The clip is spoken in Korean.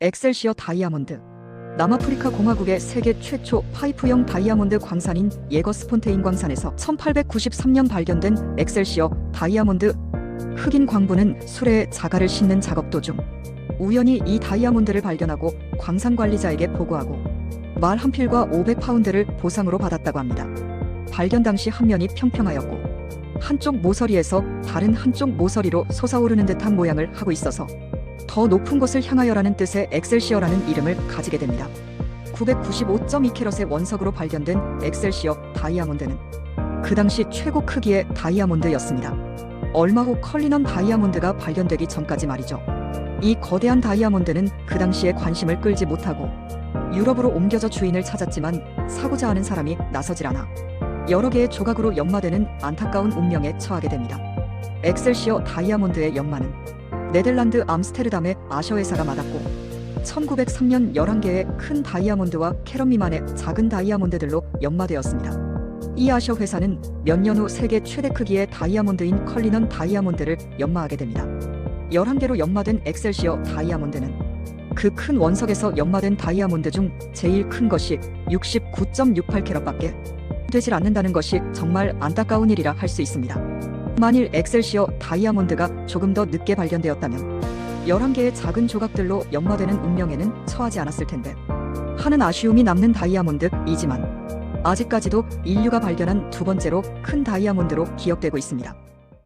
엑셀시어 다이아몬드. 남아프리카 공화국의 세계 최초 파이프형 다이아몬드 광산인 예거스폰테인 광산에서 1893년 발견된 엑셀시어 다이아몬드. 흑인 광부는 수레에 자갈을 싣는 작업 도중. 우연히 이 다이아몬드를 발견하고 광산 관리자에게 보고하고 말 한 필과 500파운드를 보상으로 받았다고 합니다. 발견 당시 한 면이 평평하였고 한쪽 모서리에서 다른 한쪽 모서리로 솟아오르는 듯한 모양을 하고 있어서 더 높은 곳을 향하여라는 뜻의 엑셀시어라는 이름을 가지게 됩니다. 995.2캐럿의 원석으로 발견된 엑셀시어 다이아몬드는 그 당시 최고 크기의 다이아몬드였습니다. 얼마 후 컬리넌 다이아몬드가 발견되기 전까지 말이죠. 이 거대한 다이아몬드는 그 당시에 관심을 끌지 못하고 유럽으로 옮겨져 주인을 찾았지만 사고자 하는 사람이 나서질 않아 여러 개의 조각으로 연마되는 안타까운 운명에 처하게 됩니다. 엑셀시어 다이아몬드의 연마는 네덜란드 암스테르담의 아셔 회사가 맡았고 1903년 11개의 큰 다이아몬드와 캐럿 미만의 작은 다이아몬드들로 연마되었습니다. 이 아셔 회사는 몇 년 후 세계 최대 크기의 다이아몬드인 컬리넌 다이아몬드를 연마하게 됩니다. 11개로 연마된 엑셀시어 다이아몬드는 그 큰 원석에서 연마된 다이아몬드 중 제일 큰 것이 69.68캐럿밖에 되질 않는다는 것이 정말 안타까운 일이라 할 수 있습니다. 만일 엑셀시어 다이아몬드가 조금 더 늦게 발견되었다면 11개의 작은 조각들로 연마되는 운명에는 처하지 않았을 텐데 하는 아쉬움이 남는 다이아몬드이지만 아직까지도 인류가 발견한 두 번째로 큰 다이아몬드로 기억되고 있습니다.